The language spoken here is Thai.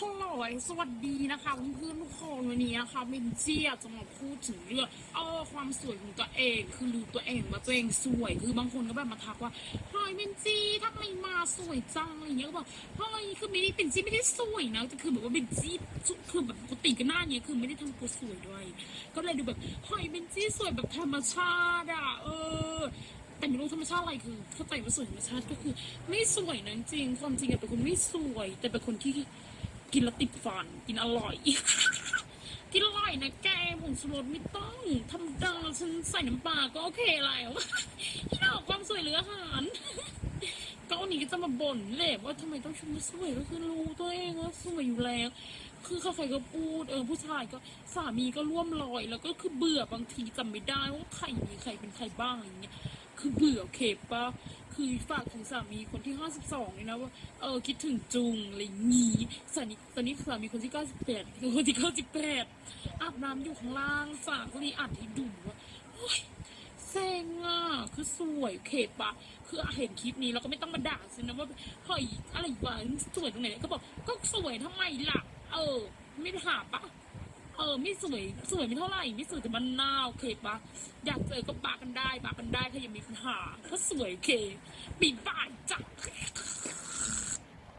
ฮัลโหลสวัสดีนะคะเพื่อนๆทุกคนวันนี้นะคะเบนเจียจะมาพูดถึงเรื่องเออความสวยของตัวเองคือรู้ตัวเองว่าตัวเองสวยคือบางคนก็แบบมาทักว่าเฮ้ยเบนจีทำไมมาสวยจังอะไรเงี้ยก็บอกเฮ้ยคือไม่ได้เป็นจีไม่ได้สวยนะแต่คือแบบว่าเบนจีคือแบบปกติก็หน้าเนี้ยคือไม่ได้ทำตัวสวยด้วย ก็เลยดูแบบเฮ้ยเบนจีสวยแบบธรรมชาติอะเออแต่ไม่รู้ธรรมชาติอะไรคือเข้าใจว่าสวยธรรมชาติก็คือ ไม่สวยนะจริงความจริงอะเป็นคนไม่สวย แต่เป็นคนที่ กินแล้วติดฟันกินอร่อย กินอร่อยนะแกผงชูรสไม่ต้องธรรมดาฉันใส่น้ำปลาก็โอเคแล้วที่นอกความสวยเหลืออาหารก็วันนี้ก็จะมาบ่นแหละว่าทำไมต้องชมว่าสวยก็คือรู้ตัวเองว่าสวยอยู่แล้ว คือใครก็พูดเออผู้ชายก็สามีก็ร่วมรอย แล้วก็คือเบื่อบางทีจำไม่ได้ว่าใครมีใครเป็นใครบ้างอะไรอย่างเงี้ยคือเบื่อเคปะ คือฝากถึงสามีคนที่ห้าสิบสองเลยนะว่าเออคิดถึงจุงอะไรงี้สามีตอนนี้สามีคนที่เก้าสิบแปดคนที่เก้าสิบแปดอาบน้ำอยู่ข้างล่างฝากคนนี้อัดให้ดูว่าโอ๊ยเซ็งอะคือสวยเคปะคือเห็นคลิปนี้เราก็ไม่ต้องมาด่าสินะว่าเฮ้ยอะไรวะสวยตรงไหนก็บอกก็สวยทำไมล่ะ เออ ไม่หาปะเออไม่สวยสวยไม่เท่าไหร่ไม่สวยแต่มันน้าโอเคปะอยากเจอก็ปากันได้ปากันได้ถ้ายัง หาถ้าสวยเคบีบ่ายจ้ะ